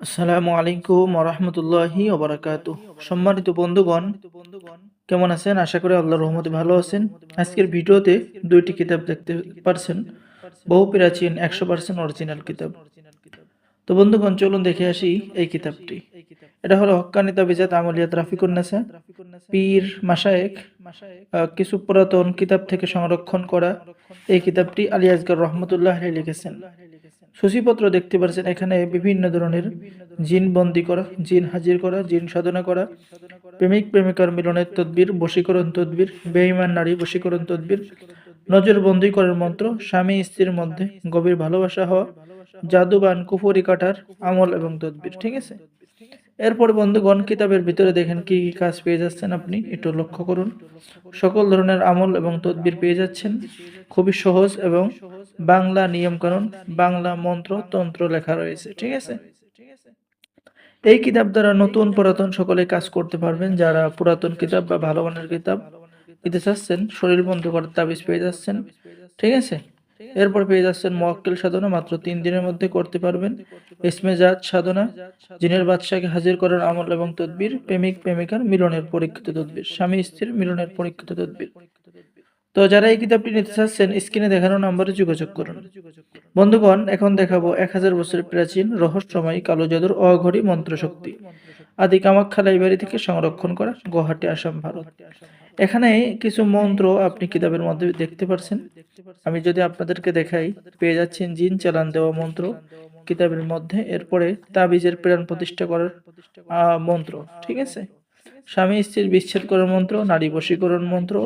আসসালামু আলাইকুম রহমতুল্লাহি ওবরাকাত সম্মানিত বন্ধুগণ, কেমন আছেন? আশা করি আল্লাহর রহমতে ভালো আছেন। আজকের ভিডিওতে দুইটি কিতাব দেখতে পারছেন। বহু প্রাচীন, একশো পার্সেন্ট অরিজিনাল কিতাব। তো বন্ধুগণ, চলুন দেখে আসি এই কিতাবটি। এটা হলো হক্কানি তাবিজাত আমলিয়াত রাফিকুন্নেসা। পীর মাসায়েক কিছু পুরাতন কিতাব থেকে সংরক্ষণ করা এই কিতাবটি আলী আসগর রহমতুল্লাহ লিখেছেন। সূচিপত্র দেখতে পাচ্ছেন এখানে বিভিন্ন ধরনের জিন বন্দি করা, জিন হাজির করা, জিন সাধনা করা, প্রেমিক প্রেমিকার মিলনের তদ্বির, বশীকরণ তদ্বির, বেঈমান নারী বশীকরণ তদ্বির, নজরবন্দি করার মন্ত্র, স্বামী স্ত্রীর মধ্যে গভীর ভালোবাসা হওয়া, জাদুবান কুফরি কাটার আমল এবং তদ্বির, ঠিক আছে? এরপর বন্ধুগণ, কিতাবের ভিতরে দেখেন কি কি কাজ পেয়ে যাচ্ছেন আপনি। একটু লক্ষ্য করুন। সকল ধরনের আমল এবং তদবির পেয়ে যাচ্ছেন। খুবই সহজ এবং বাংলা নিয়মকানুন, বাংলা মন্ত্র, তন্ত্র লেখা রয়েছে, ঠিক আছে? এই কিতাব দ্বারা নতুন, পুরাতন সকলে কাজ করতে পারবেন। যারা পুরাতন কিতাব বা ভালো মানের কিতাব নিতে চাচ্ছেন, শরীর বন্ধ করার তাবিজ পেয়ে যাচ্ছেন, ঠিক আছে? এরপর পেয়ে যাচ্ছেন মোয়াক্কেল সাধনা মাত্র তিন দিনের মধ্যে করতে পারবেন। ইসমে জাত সাধনা জিনের বাদশাকে হাজির করার আমল এবং তদবির প্রেমিক প্রেমিকার মিলনের পরীক্ষিত তদবির স্বামী স্ত্রীর মিলনের পরীক্ষিত তদবির। তো যারা এই কিতাবটি নিতে চাচ্ছেন স্ক্রিনে দেখানো নাম্বারে যোগাযোগ করুন। বন্ধুগণ এখন দেখাবো এক হাজার বছরের প্রাচীন রহস্যময় কালো জাদুর অঘরী মন্ত্রশক্তি। আদি কামাখ্যা লাইব্রেরি থেকে সংরক্ষণ করা গুয়াহাটি, আসাম, ভারত। এখানে কিছু মন্ত্র আপনি কিতাবের মধ্যে দেখতে পারছেন। আমি যদি আপনাদেরকে দেখাই, পেয়ে যাচ্ছেন জিন চালান দেওয়া মন্ত্র কিতাবের মধ্যে। এরপরে তাবিজের প্রেরণ প্রতিষ্ঠা করার মন্ত্র, ঠিক আছে? স্বামী স্ত্রীর বিচ্ছেদ করার মন্ত্র, নারী বশীকরণ মন্ত্র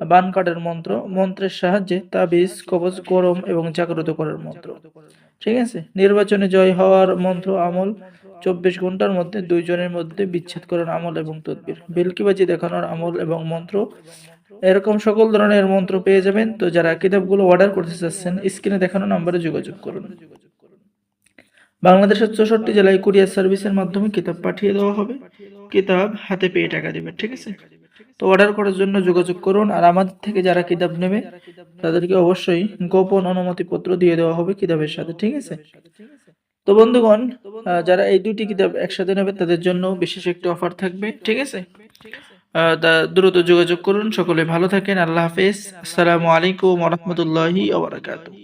বান কাটার মন্ত্র মন্ত্রের সাহায্যে তাবিজ কবচ গরম এবং জাগ্রত করার মন্ত্র। ঠিক আছে? নির্বাচনে জয় হওয়ার মন্ত্র আমল। চব্বিশ ঘণ্টার মধ্যে দুইজনের মধ্যে বিচ্ছেদ করার আমল এবং তদবির। বেলকিবাজি দেখানোর আমল এবং মন্ত্র। এরকম সকল ধরনের মন্ত্র পেয়ে যাবেন। তো যারা কিতাবগুলো অর্ডার করতে চাচ্ছেন স্ক্রিনে দেখানো নম্বরে যোগাযোগ করুন। বাংলাদেশের চৌষট্টি জেলায় কুরিয়ার সার্ভিসের মাধ্যমে কিতাব পাঠিয়ে দেওয়া হবে। কিতাব হাতে পেয়ে টাকা দেবেন ঠিক আছে? তো অর্ডার করার জন্য যোগাযোগ করুন আর আমাদের থেকে যারা কিতাব নেবে, তাদেরকে অবশ্যই গোপন অনুমতিপত্র দিয়ে দেওয়া হবে কিতাবের সাথে, ঠিক আছে? তো বন্ধুগণ যারা এই দুইটি কিতাব একসাথে নেবে, তাদের জন্য বিশেষ একটি অফার থাকবে, ঠিক আছে? দ্রুত যোগাযোগ করুন, সকলে ভালো থাকেন, আল্লাহ হাফেজ। আসসালামু আলাইকুম রহমতুল্লাহি ওবরাকাতুহ